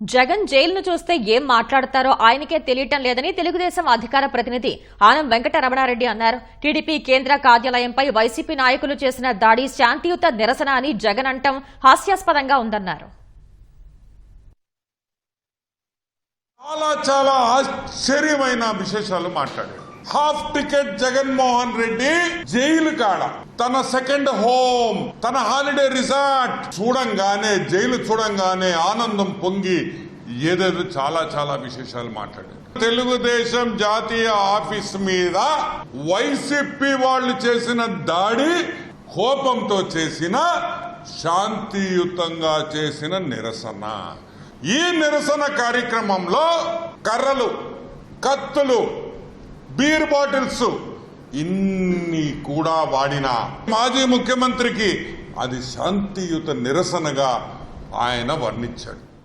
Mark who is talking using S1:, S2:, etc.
S1: జగన్ జైలును చూస్తే ఏం మాట్లాడతారో ఆయనకే తెలియటం లేదని తెలుగుదేశం అధికార ప్రతినిధి ఆనం వెంకట రమణారెడ్డి అన్నారు. టీడీపీ కేంద్ర కార్యాలయంపై వైసీపీ నాయకులు చేసిన దాడి శాంతియుత నిరసన అని జగన్ అంటం హాస్యాస్పదంగా ఉందన్నారు.
S2: చాలా చాలా ఆశ్చర్యమైన విశేషాలు మాట్లాడారు. Half ticket Jaganmohan Reddy jail కాడ. తన సెకండ్ హోమ్ తన హాలిడే రిసార్ట్ చూడంగానే జైలు చూడంగానే ఆనందం పొంగి ఏదేదో చాలా చాలా విశేషాలు మాట్లాడారు. తెలుగుదేశం జాతీయ ఆఫీస్ మీద వైసీపీ వాళ్ళు చేసిన దాడి కోపంతో చేసిన శాంతియుతంగా చేసిన నిరసన. ఈ నిరసన కార్యక్రమంలో కర్రలు కత్తులు బీర్ బాటిల్స్. ఇన్ని కూడా వాడిన. మాజీ ముఖ్యమంత్రికి అది శాంతియుత నిరసనగా ఆయన వర్ణించాడు.